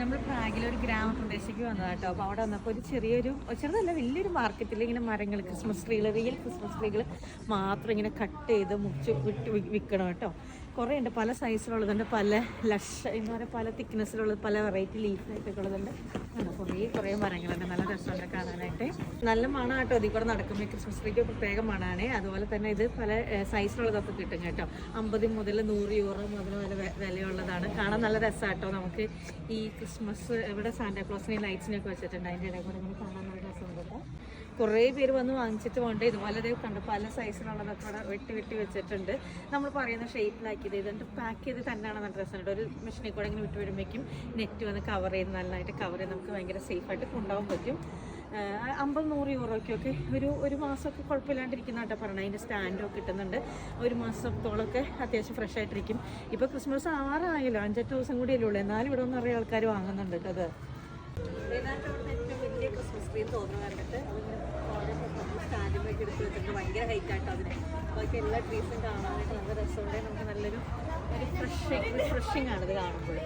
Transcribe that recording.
നമ്മൾ പ്രാഗിൽ ഒരു വന്നതാണ് കേട്ടോ. അപ്പോൾ അവിടെ വന്നപ്പോൾ ഒരു ചെറിയൊരു ചെറുതല്ല വലിയൊരു മാർക്കറ്റിൽ ഇങ്ങനെ മരങ്ങൾ ക്രിസ്മസ് ട്രീകൾ റിയൽ ക്രിസ്മസ് ട്രീകൾ മാത്രം ഇങ്ങനെ കട്ട് ചെയ്ത് മുറിച്ച് വിട്ട് വിൽക്കണം കേട്ടോ. കുറേ ഉണ്ട് പല സൈസിലുള്ളതുണ്ട് പല ലഷ് എന്ന് പറയുക പല തിക്നെസ്സിലുള്ളത് പല വെറൈറ്റി ലീഫ് ടൈപ്പൊക്കെ ഉള്ളതുണ്ട് കുറേ കുറേ മരങ്ങളുണ്ട്. നല്ല രസമുണ്ട് കാണാനായിട്ട്. നല്ല മണം കേട്ടോ കൂടെ നടക്കുമ്പോൾ ക്രിസ്മസ് ട്രീക്ക് പ്രത്യേക മണമാണ് അതുപോലെ തന്നെ ഇത് പല സൈസിലുള്ളതൊക്കെ കിട്ടും കേട്ടോ. അമ്പത് മുതൽ നൂറ് യൂറോ മുതൽ വരെ വിലയുള്ളതാണ്. കാണാൻ നല്ല രസമാട്ടോ നമുക്ക് ഈ ക്രിസ്മസ് ഇവിടെ സാന്റാക്ലോസിനെയും ലൈറ്റ്സിനെയൊക്കെ വെച്ചിട്ടുണ്ട്. അതിന്റെ ഇടയിൽ കൂടെ ഇങ്ങനെ കാണാൻ നല്ല രസമുണ്ട് കേട്ടോ. കുറേ പേര് വന്ന് വാങ്ങിച്ചിട്ട് കൊണ്ട് ഇതുപോലെ കണ്ടു പല സൈസിലുള്ളതൊക്കെ ഇവിടെ വെട്ടി വെട്ടി വെച്ചിട്ടുണ്ട്. നമ്മൾ പറയുന്ന ഷേപ്പിലാക്കിയത് ഇതുകൊണ്ട് പാക്ക് ചെയ്ത് തന്നെയാണ് നല്ല രസമുണ്ട്. ഒരു മെഷീനിൽ കൂടെ ഇങ്ങനെ വിട്ട് വരുമ്പോഴേക്കും നെറ്റ് വന്ന് കവർ ചെയ്ത് നല്ലതായിട്ട് കവർ ചെയ്ത് നമുക്ക് ഭയങ്കര സേഫായിട്ട് കൊണ്ടുപോകാൻ പറ്റും. അമ്പത് നൂറ് യൂറോയ്ക്കൊക്കെ ഒരു ഒരു മാസമൊക്കെ കുഴപ്പമില്ലാണ്ടിരിക്കുന്ന കേട്ടോ പറഞ്ഞത് അതിന്റെ സ്റ്റാൻഡൊക്കെ കിട്ടുന്നുണ്ട്. ഒരു മാസത്തോളമൊക്കെ അത്യാവശ്യം ഫ്രഷ് ആയിട്ടിരിക്കും. ഇപ്പോൾ ക്രിസ്മസ് ആറായല്ലോ അഞ്ചെട്ട് ദിവസം കൂടിയല്ലേ ഉള്ളൂ. എന്നാലും ഇവിടെ ഒന്ന് നിറയെ ആൾക്കാർ വാങ്ങുന്നുണ്ട് കേട്ടോ അത്. ഏതാണ്ട് വലിയ ക്രിസ്മസ് ട്രീ തോന്നുന്നു കണ്ടിട്ട് സ്റ്റാൻഡിലേക്ക് എടുത്ത് വെച്ചിട്ട് ഭയങ്കര ഹൈറ്റ് ആട്ടോ അതിന്. ബാക്കി എല്ലാ ട്രീസും കാണാനായിട്ട് നല്ല രസമുണ്ട്. നമുക്ക് നല്ലൊരു ഒരു ഫ്രഷ് റിഫ്രഷിങ് ആണ് ഇത് കാണുമ്പോൾ.